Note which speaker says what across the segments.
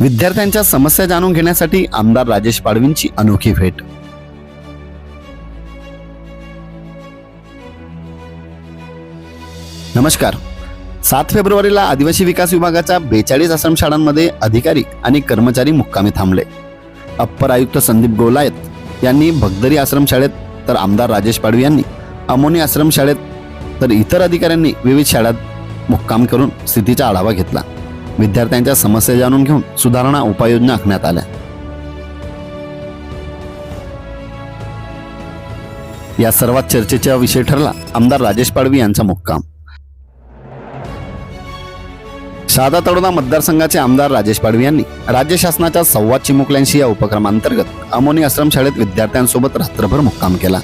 Speaker 1: विद्यार्थ्यांच्या समस्या जाणून घेण्यासाठी आमदार राजेश पाडवींची अनोखी भेट. नमस्कार. सात फेब्रुवारीला आदिवासी विकास विभागाच्या बेचाळीस आश्रमशाळांमध्ये अधिकारी आणि कर्मचारी मुक्कामी थांबले. अप्पर आयुक्त संदीप गोलायत यांनी भगदरी आश्रमशाळेत तर आमदार राजेश पाडवी यांनी अमोनी आश्रमशाळेत तर इतर अधिकाऱ्यांनी विविध शाळात मुक्काम करून स्थितीचा आढावा घेतला. विद्यार्थ्यांच्या समस्या जाणून घेऊन सुधारणा उपाययोजना आखण्यात आल्या. या सर्वात चर्चेचा विषय ठरला आमदार राजेश पाडवी यांचा मुक्काम. शहादा तळोदा मतदारसंघाचे आमदार राजेश पाडवी यांनी राज्य शासनाच्या संवाद चिमुकल्यांशी या उपक्रमांतर्गत अमोनी आश्रमशाळेत विद्यार्थ्यांसोबत रात्रभर मुक्काम केला.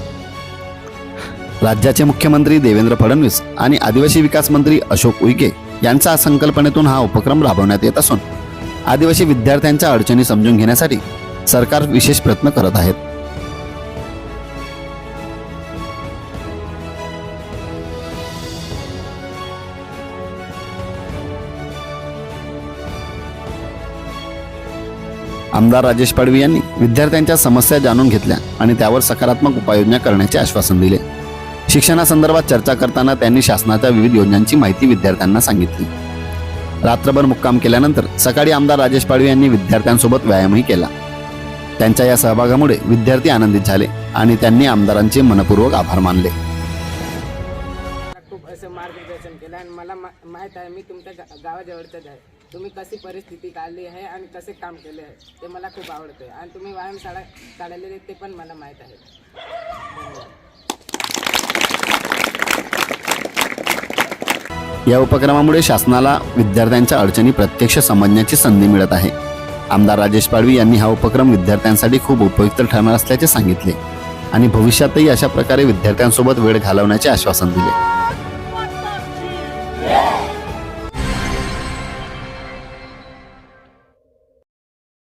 Speaker 1: राज्याचे मुख्यमंत्री देवेंद्र फडणवीस आणि आदिवासी विकास मंत्री अशोक उईके यांच्या संकल्पनेतून हा उपक्रम राबवण्यात येत असून आदिवासी विद्यार्थ्यांच्या अडचणी समजून घेण्यासाठी सरकार विशेष प्रयत्न करत आहेत. आमदार राजेश पाडवी यांनी विद्यार्थ्यांच्या समस्या जाणून घेतल्या आणि त्यावर सकारात्मक उपाययोजना करण्याचे आश्वासन दिले. शिक्षणासंदर्भात चर्चा करताना त्यांनी शासनाच्या विविध योजनांची माहिती विद्यार्थ्यांना सांगितली. रात्रभर मुक्काम केल्यानंतर सकाळी आमदार राजेश पाडवी यांनी विद्यार्थ्यांसोबत व्यायामही केला. त्यांच्या या सहभागामुळे विद्यार्थी आनंदित झाले आणि त्यांनी आमदारांचे मनपूर्वक आभार मानले.
Speaker 2: खूप असं मार्गदर्शन केलं आणि मला माहीत आहे मी तुमच्या गा आहे. तुम्ही कशी परिस्थिती काढली आहे आणि कसे काम केले आहे ते मला खूप आवडते आणि तुम्ही व्यायामशाळा काढलेले ते पण मला माहीत आहे.
Speaker 1: या उपक्रमामुळे शासनाला विद्यार्थ्यांच्या अडचणी प्रत्यक्ष समजण्याची संधी मिळत आहे. आमदार राजेश पाडवी यांनी हा उपक्रम विद्यार्थ्यांसाठी खूप उपयुक्त ठरणार असल्याचे सांगितले आणि भविष्यातही अशा प्रकारे विद्यार्थ्यांसोबत वेळ घालवण्याचे आश्वासन दिले.